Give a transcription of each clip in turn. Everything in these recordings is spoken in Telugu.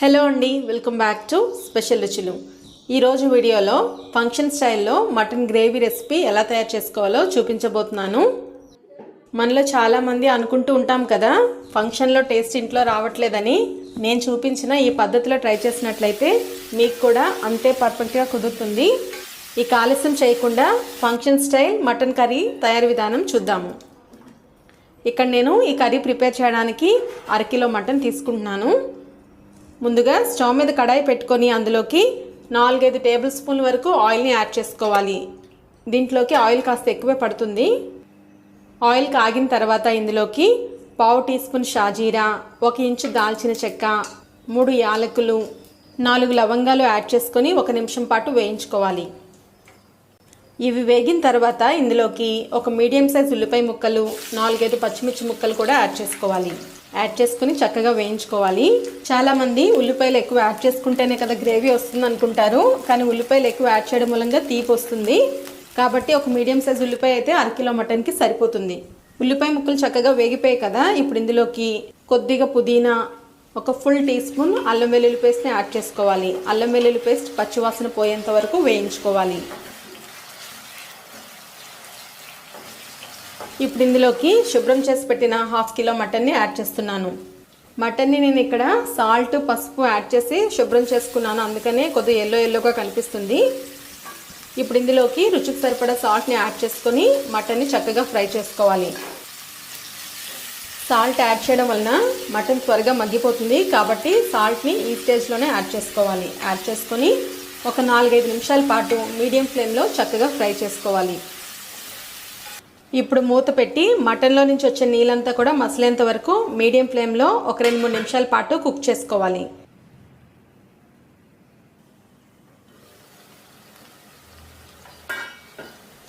హలో అండి వెల్కమ్ బ్యాక్ టు స్పెషల్ రుచులు. ఈరోజు వీడియోలో ఫంక్షన్ స్టైల్లో మటన్ గ్రేవీ రెసిపీ ఎలా తయారు చేసుకోవాలో చూపించబోతున్నాను. మనలో చాలామంది అనుకుంటూ ఉంటాం కదా ఫంక్షన్లో టేస్ట్ ఇంట్లో రావట్లేదని. నేను చూపించిన ఈ పద్ధతిలో ట్రై చేసినట్లయితే మీకు కూడా అంతే పర్ఫెక్ట్గా కుదురుతుంది. ఈ ఆలస్యం చేయకుండా ఫంక్షన్ స్టైల్ మటన్ కర్రీ తయారీ విధానం చూద్దాము. ఇక్కడ నేను ఈ కర్రీ ప్రిపేర్ చేయడానికి అరకిలో మటన్ తీసుకుంటున్నాను. ముందుగా స్టవ్ మీద కడాయి పెట్టుకొని అందులోకి నాలుగైదు టేబుల్ స్పూన్ వరకు ఆయిల్ని యాడ్ చేసుకోవాలి. దీంట్లోకి ఆయిల్ కాస్త ఎక్కువే పడుతుంది. ఆయిల్ కాగిన తర్వాత ఇందులోకి పావు టీ స్పూన్ షాజీరా ఒక ఇంచు దాల్చిన చెక్క మూడు యాలకులు నాలుగు లవంగాలు యాడ్ చేసుకొని ఒక నిమిషం పాటు వేయించుకోవాలి. ఇవి వేగిన తర్వాత ఇందులోకి ఒక మీడియం సైజ్ ఉల్లిపాయ ముక్కలు నాలుగైదు పచ్చిమిర్చి ముక్కలు కూడా యాడ్ చేసుకోవాలి. యాడ్ చేసుకుని చక్కగా వేయించుకోవాలి. చాలామంది ఉల్లిపాయలు ఎక్కువ యాడ్ చేసుకుంటేనే కదా గ్రేవీ వస్తుంది అనుకుంటారు కానీ ఉల్లిపాయలు ఎక్కువ యాడ్ చేయడం మూలంగా తీపి వస్తుంది. కాబట్టి ఒక మీడియం సైజ్ ఉల్లిపాయ అయితే అరకిలో మటన్కి సరిపోతుంది. ఉల్లిపాయ ముక్కలు చక్కగా వేగిపోయాయి కదా ఇప్పుడు ఇందులోకి కొద్దిగా పుదీనా ఒక ఫుల్ టీ స్పూన్ అల్లం వెల్లుల్లి పేస్ట్ని యాడ్ చేసుకోవాలి. అల్లం వెల్లుల్లి పేస్ట్ పచ్చివాసన పోయేంత వరకు వేయించుకోవాలి. ఇప్పుడు ఇందులోకి శుభ్రం చేసి పెట్టిన హాఫ్ కిలో మటన్ని యాడ్ చేస్తున్నాను. మటన్ని నేను ఇక్కడ సాల్ట్ పసుపు యాడ్ చేసి శుభ్రం చేసుకున్నాను. అందుకనే కొద్దిగా ఎల్లో ఎల్లోగా కనిపిస్తుంది. ఇప్పుడు ఇందులోకి రుచికి సరిపడా సాల్ట్ని యాడ్ చేసుకొని మటన్ని చక్కగా ఫ్రై చేసుకోవాలి. సాల్ట్ యాడ్ చేయడం వలన మటన్ త్వరగా మగ్గిపోతుంది కాబట్టి సాల్ట్ని ఈ స్టేజ్లోనే యాడ్ చేసుకోవాలి. యాడ్ చేసుకొని ఒక నాలుగైదు నిమిషాల పాటు మీడియం ఫ్లేమ్లో చక్కగా ఫ్రై చేసుకోవాలి. ఇప్పుడు మూత పెట్టి మటన్లో నుంచి వచ్చే నీళ్ళంతా కూడా మసలేంత వరకు మీడియం ఫ్లేమ్లో ఒక రెండు మూడు నిమిషాల పాటు కుక్ చేసుకోవాలి.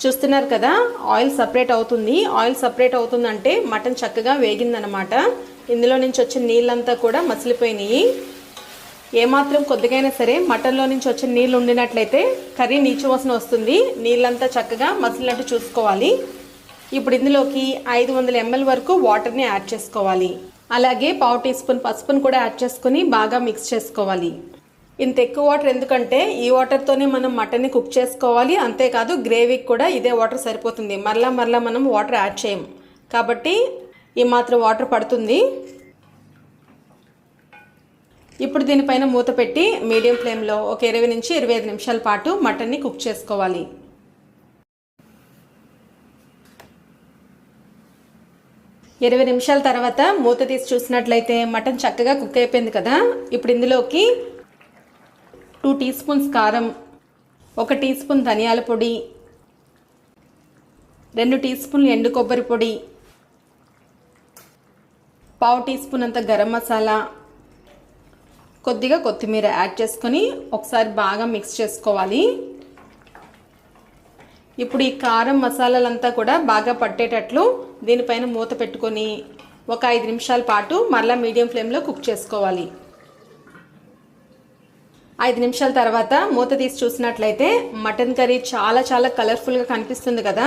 చూస్తున్నారు కదా ఆయిల్ సపరేట్ అవుతుంది. ఆయిల్ సపరేట్ అవుతుందంటే మటన్ చక్కగా వేగిందనమాట ఇందులో నుంచి వచ్చిన నీళ్ళంతా కూడా మసిలిపోయినాయి. ఏమాత్రం కొద్దిగైనా సరే మటన్లో నుంచి వచ్చిన నీళ్ళు ఉండినట్లయితే కర్రీ నీచు వాసన వస్తుంది. నీళ్ళంతా చక్కగా మసిలినట్టు చూసుకోవాలి. ఇప్పుడు ఇందులోకి ఐదు వందల ఎంఎల్ వరకు వాటర్ని యాడ్ చేసుకోవాలి. అలాగే పావు టీ స్పూన్ పసుపును కూడా యాడ్ చేసుకుని బాగా మిక్స్ చేసుకోవాలి. ఇంత ఎక్కువ వాటర్ ఎందుకంటే ఈ వాటర్తోనే మనం మటన్ని కుక్ చేసుకోవాలి. అంతేకాదు గ్రేవీకి కూడా ఇదే వాటర్ సరిపోతుంది. మరలా మరలా మనం వాటర్ యాడ్ చేయం కాబట్టి ఈ మాత్రం వాటర్ పడుతుంది. ఇప్పుడు దీనిపైన మూత పెట్టి మీడియం ఫ్లేమ్లో ఒక ఇరవై నుంచి ఇరవై ఐదు నిమిషాల పాటు మటన్ని కుక్ చేసుకోవాలి. ఇరవై నిమిషాల తర్వాత మూత తీసి చూసినట్లయితే మటన్ చక్కగా కుక్ అయిపోయింది కదా. ఇప్పుడు ఇందులోకి టూ టీ స్పూన్స్ కారం ఒక టీ స్పూన్ ధనియాల పొడి రెండు టీ స్పూన్లు ఎండు కొబ్బరి పొడి పావు టీ స్పూన్ అంత గరం మసాలా కొద్దిగా కొత్తిమీర యాడ్ చేసుకొని ఒకసారి బాగా మిక్స్ చేసుకోవాలి. ఇప్పుడు ఈ కారం మసాలాలంతా కూడా బాగా పట్టేటట్లు దీనిపైన మూత పెట్టుకొని ఒక ఐదు నిమిషాల పాటు మరలా మీడియం ఫ్లేమ్లో కుక్ చేసుకోవాలి. ఐదు నిమిషాల తర్వాత మూత తీసి చూసినట్లయితే మటన్ కర్రీ చాలా చాలా కలర్ఫుల్గా కనిపిస్తుంది కదా.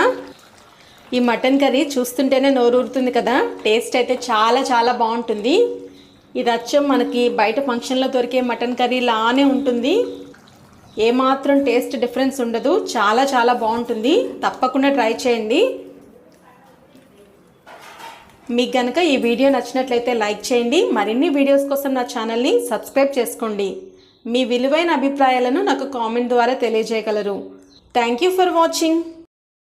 ఈ మటన్ కర్రీ చూస్తుంటేనే నోరూరుతుంది కదా. టేస్ట్ అయితే చాలా చాలా బాగుంటుంది. ఇది అచ్చం మనకి బయట ఫంక్షన్లో దొరికే మటన్ కర్రీ లానే ఉంటుంది. ఏమాత్రం టేస్ట్ డిఫరెన్స్ ఉండదు. చాలా చాలా బాగుంటుంది. తప్పకుండా ట్రై చేయండి. మీకు కనుక ఈ వీడియో నచ్చినట్లయితే లైక్ చేయండి. మరిన్ని వీడియోస్ కోసం నా ఛానల్ని సబ్స్క్రైబ్ చేసుకోండి. మీ విలువైన అభిప్రాయాలను నాకు కామెంట్ ద్వారా తెలియజేయగలరు. Thank you for watching.